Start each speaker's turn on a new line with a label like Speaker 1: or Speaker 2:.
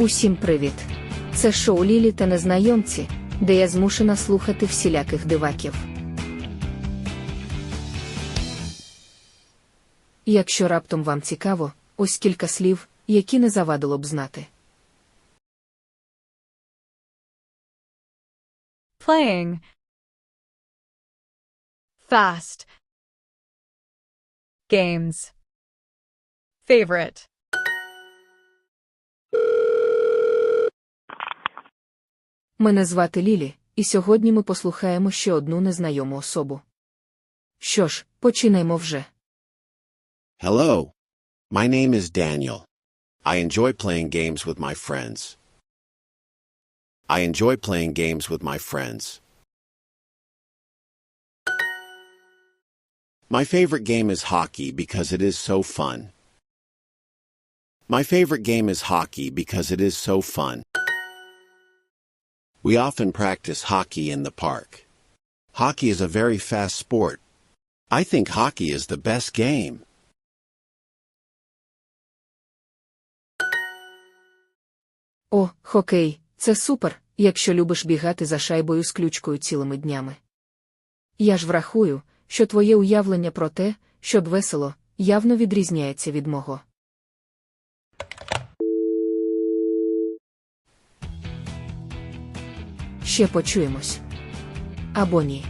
Speaker 1: Усім привіт! Це шоу Лілі та незнайомці, де я змушена слухати всіляких диваків. Якщо раптом вам цікаво, ось кілька слів, які не завадило б знати.
Speaker 2: playing fast games favorite
Speaker 1: Мене звати Лілі, і сьогодні ми послухаємо ще одну незнайому особу. Що ж, починаймо вже.
Speaker 3: Hello. My name is Daniel. I enjoy playing games with my friends. I enjoy playing games with my friends. My favorite game is hockey because it is so fun. My favorite game is hockey because it is so fun. We often practice hockey in the park. Hockey is a very fast sport. I think hockey is the best game.
Speaker 1: О, хокей, це супер, якщо любиш бігати за шайбою з ключкою цілими днями. Я ж врахую, що твоє уявлення про те, щоб весело, явно відрізняється від мого. Ще почуємось. Або ні.